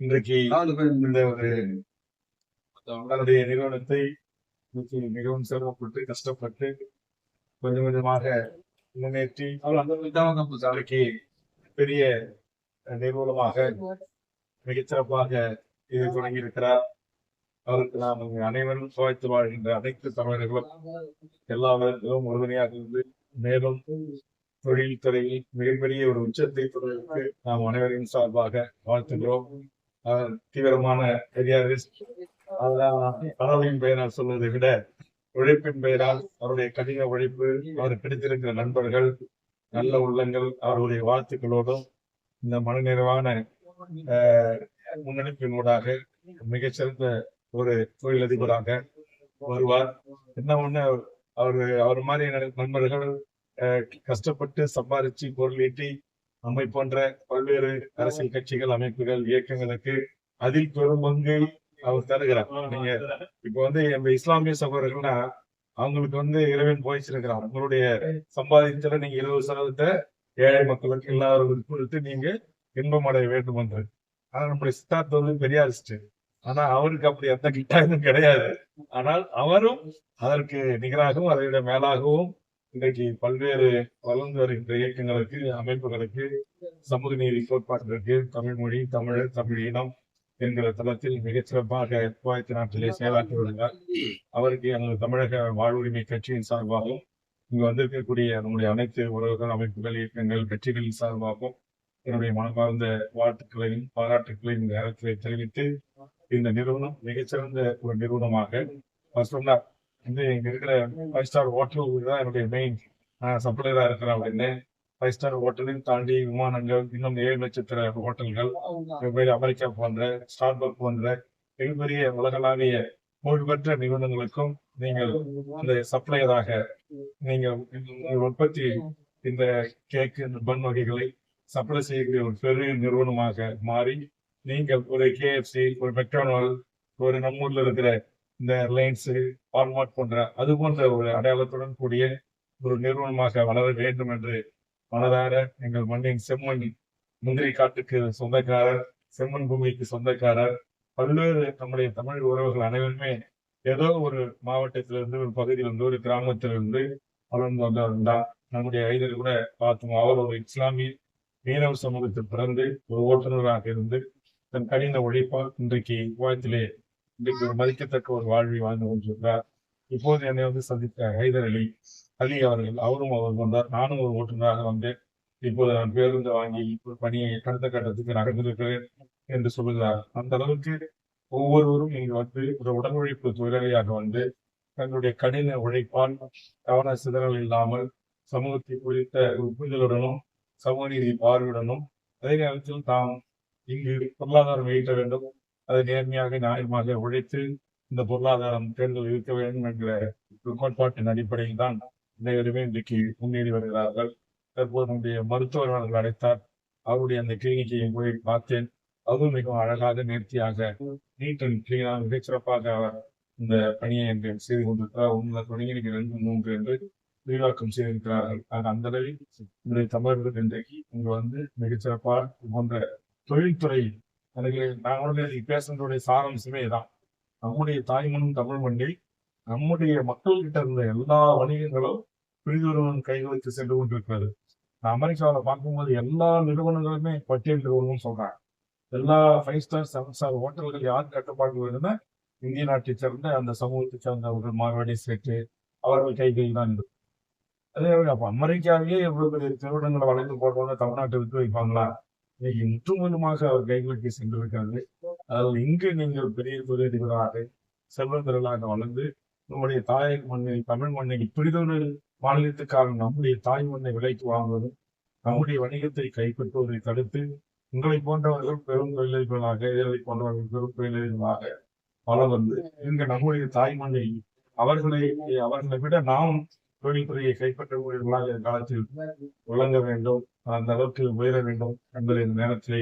இன்றைக்கு இந்த ஒரு தன்னுடைய நிறுவனத்தை இன்னைக்கு மிகவும் சிரமப்பட்டு கஷ்டப்பட்டு கொஞ்சம் கொஞ்சமாக முன்னேற்றி இன்றைக்கு பெரிய நிறுவனமாக மிகச்சிறப்பாக இது தொடங்கி இருக்கிறார் அவருக்கு நாம் அனைவரும் சுவாய்த்து வாழ்கின்ற அனைத்து தமிழர்களும் எல்லாவர்களும் உறுதுணையாக இருந்து மேலும் தொழில் துறையில் மிகப்பெரிய ஒரு உச்சத்தை தொடர்வதற்கு நாம் அனைவரின் சார்பாக வாழ்த்துகிறோம். அவர் தீவிரமான பெரியாரிஸ்ட் கனவின் பெயரால் சொல்வதை விட உழைப்பின் பெயரால் அவருடைய கடின உழைப்பு அவர் கிடைத்திருக்கிற நண்பர்கள் நல்ல உள்ளங்கள் அவருடைய வாழ்த்துக்களோடும் இந்த மனநிறைவான ஆஹ், முன்னெடுப்பினூடாக மிகச்சிறந்த ஒரு தொழிலதிபராக வருவார். என்ன ஒண்ணு அவரு அவர் மாதிரி நண்பர்கள் கஷ்டப்பட்டு சம்பாதிச்சு பொருள் ஈட்டி நம்மை போன்ற பல்வேறு அரசியல் கட்சிகள் அமைப்புகள் இயக்கங்களுக்கு அதில் பெரும்பங்கு அவர் தருகிறார். நீங்க இப்ப வந்து நம்ம இஸ்லாமிய சகோதரர்கள்னா அவங்களுக்கு வந்து இறைவன் போயிச்சிருக்கிறார் உங்களுடைய சம்பாதிச்சல நீங்க இருபது சதவீதத்தை ஏழை மக்களுக்கு எல்லாரும் கொடுத்து நீங்க இன்பம் அடைய வேண்டும் என்று. ஆனா நம்முடைய சித்தார்த்த வந்து பெரியாரிஸ்ட் ஆனா அவருக்கு அப்படி எந்த கிட்டாயும் கிடையாது. ஆனால் அவரும் அதற்கு நிகராகவும் அதை விட மேலாகவும் இன்றைக்கு பல்வேறு வளர்ந்து வருகின்ற இயக்கங்களுக்கு அமைப்புகளுக்கு சமூக நீதி கோட்பாட்டிற்கு தமிழ் மொழி தமிழர் தமிழ் இனம் என்கிற தளத்தில் மிகச்சிறப்பாக குவைத் நாட்டிலே செயலாற்றி வருகிறார். அவருக்கு எங்கள் தமிழக வாழ்வுரிமை கட்சியின் சார்பாகவும் இங்கு வந்திருக்கக்கூடிய நம்முடைய அனைத்து உறவுகள் அமைப்புகள் இயக்கங்கள் கட்சிகளின் சார்பாகவும் என்னுடைய மனமார்ந்த வாழ்த்துக்களையும் பாராட்டுக்களையும் இந்த நேரத்தில் தெரிவித்து இந்த நிறுவனம் மிகச்சிறந்த ஒரு நிறுவனமாக சொன்னார் வந்து இங்க இருக்கிற ஃபைவ் ஸ்டார் ஹோட்டல் தான் என்னுடைய மெயின் சப்ளையரா இருக்கிறேன் அப்படின்னு. ஃபைவ் ஸ்டார் ஹோட்டலையும் தாண்டி விமானங்கள் இன்னும் ஏழு நட்சத்திர ஹோட்டல்கள் வெவ்வேறு அமெரிக்கா போன்ற ஸ்டார்பக் போன்ற மிகப்பெரிய உலகளாவிய புகழ்பெற்ற நிறுவனங்களுக்கும் நீங்கள் அந்த சப்ளையராக நீங்கள் உற்பத்தி இந்த கேக் இந்த பன் வகைகளை சப்ளை செய்யக்கூடிய ஒரு பெரிய நிறுவனமாக மாறி நீங்கள் ஒரு கேஎஃப்சி ஒரு மெக்டானல் ஒரு நம்மூர்ல இருக்கிற இந்த ரிலையன்ஸ் வால்மார்ட் போன்ற அது போன்ற ஒரு அடையாளத்துடன் கூடிய ஒரு நிறுவனமாக வளர வேண்டும் என்று மனதார எங்கள் மண்ணின் செம்மண் முந்திரி காட்டுக்கு சொந்தக்காரர் செம்மண் பூமிக்கு சொந்தக்காரர் பல்வேறு நம்முடைய தமிழ் உறவுகள் அனைவருமே ஏதோ ஒரு மாவட்டத்திலிருந்து ஒரு பகுதியிலிருந்து ஒரு கிராமத்திலிருந்து வளர்ந்து வந்தவர் தான் நம்முடைய ஐதர் கூட பார்த்தோம் அவர் ஒரு இஸ்லாமிய மீனவ சமூகத்தில் பிறந்து ஒரு ஓட்டுநராக இருந்து தன் கடின உழைப்பால் இன்றைக்கு குவைத்திலே இன்றைக்கு ஒரு மதிக்கத்தக்க ஒரு வாழ்வை வாழ்ந்து கொண்டிருக்கிறார். இப்போது என்னை வந்து சந்தித்த ஹைதர் அலி அலி அவர்கள் அவரும் அவர் வந்தார் நானும் ஒரு ஓட்டுநராக வந்தேன். இப்போது நான் பேருந்து வாங்கி இப்போ பணியை கடந்த கட்டத்துக்கு நடந்திருக்கிறேன் என்று சொல்லுகிறார் அந்த அளவுக்கு ஒவ்வொருவரும் இங்கு வந்து ஒரு உடல் உழைப்பு தொழிலாளியாக வந்து தங்களுடைய கடின உழைப்பால் கவன சிதறல் இல்லாமல் சமூகத்தை குறித்த ஒரு புரிதலுடனும் சமூக நீதி பார்வையுடனும் அதே நேரத்தில் தாம் இங்கு பொருளாதாரம் ஈட்ட வேண்டும் அதை நேர்மையாக நியாயமாக உழைத்து இந்த பொருளாதாரம் தேர்தல் இருக்க வேண்டும் என்கிற கோட்பாட்டின் அடிப்படையில் தான் அனைவருமே இன்றைக்கு முன்னேறி வருகிறார்கள். தற்போது நம்முடைய மருத்துவர் அவர்கள் அழைத்தார். அவருடைய அந்த கிளினிக்கை போய் பார்த்தேன். அதுவும் மிகவும் அழகாக நேர்த்தியாக நீட் அண்ட் கிளீனாக மிகச் சிறப்பாக அவர் இந்த பணியை என்று செய்து கொண்டிருக்கிறார். உங்களை தொடங்கி ரெண்டு மூன்று என்று விரிவாக்கம் செய்திருக்கிறார்கள். ஆக அந்த அளவில் இன்றைய தமிழர்கள் இன்றைக்கு இங்க வந்து மிகச்சிறப்பாக போன்ற தொழில்துறை எனக்கு நாங்களுடைய பேசுறதுடைய சாரம்சமே தான் நம்முடைய தாய்மனும் தமிழ் மண்ணில் நம்முடைய மக்கள்கிட்ட இருந்த எல்லா வணிகங்களும் பிரிதொருவன் கைகளுக்கு சென்று கொண்டிருக்கிறது. அமெரிக்காவில் பார்க்கும்போது எல்லா நிறுவனங்களுமே பட்டியல் நிறுவனம் சொல்றாங்க. எல்லா ஃபைவ் ஸ்டார் செவன் ஸ்டார் ஹோட்டல்கள் யார் கட்டுப்பாடு வருதுன்னா இந்திய நாட்டை சேர்ந்த அந்த சமூகத்தை சேர்ந்த ஒரு மார்வாடி செட்டு அவர்கள் கைகளில் தான் இருக்கு அதே மாதிரி அப்ப அமெரிக்காவிலேயே எவ்வளவு பெரிய நிறுவனங்களை வளைந்து போடுறவங்க தமிழ்நாட்டை விட்டு வைப்பாங்களா? இன்னைக்கு முற்றுமுழுமாக அவர் கைகளுக்கு சென்றிருக்காரு. அதில் இங்கு நீங்கள் பெரிய தொழிலதிபராக செல்வந்தர்களாக வளர்ந்து நம்முடைய தாய் மண்ணை தமிழ் மண்ணை இப்படிதொரு மாநிலத்துக்காக நம்முடைய தாய் மண்ணை விலைக்கு வாங்குவதும் நம்முடைய வணிகத்தை கைப்பற்றுவதை தடுத்து உங்களை போன்றவர்கள் பெரும் தொழிலதிபர்களாக ஏழை போன்றவர்கள் பெரும் தொழிலதிபர்களாக வளர்ந்து இங்கு நம்முடைய தாய் மண்ணை அவர்களை அவர்களை விட நாம் தொழில்துறையை கைப்பற்றக்கூடியவர்களாக காலத்தில் விளங்க வேண்டும் அந்த அளவுக்கு உயர வேண்டும் என்பதை இந்த நேரத்திலே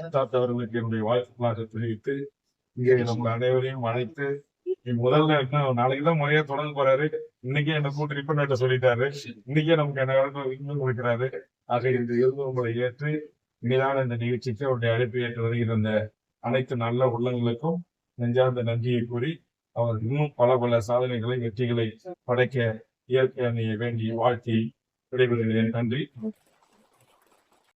சித்தார்த் அவர்களுக்கு என்னுடைய வாழ்த்துக்களாக தெரிவித்து இங்கே நம்ம அனைவரையும் அழைத்து முதல்ல இன்னும் நாளைக்கு தான் முறையா தொடங்க போறாரு. இன்னைக்கே என்ன கூட்டு ரிப்பன் சொல்லிட்டாரு. இன்னைக்கே நமக்கு என்ன இன்னும் கொடுக்கிறாரு. ஆக இந்த இருந்து உங்களை ஏற்று இனிதான இந்த நிகழ்ச்சிக்கு அவருடைய அழைப்பு ஏற்று வருகிற இந்த அனைத்து நல்ல உள்ளங்களுக்கும் நெஞ்சார்ந்த நன்றியை கூறி அவர் இன்னும் பல பல சாதனைகளை வெற்றிகளை படைக்க இயற்கையை வேண்டி வாழ்த்தி விடைபெறுகிறேன். நன்றி.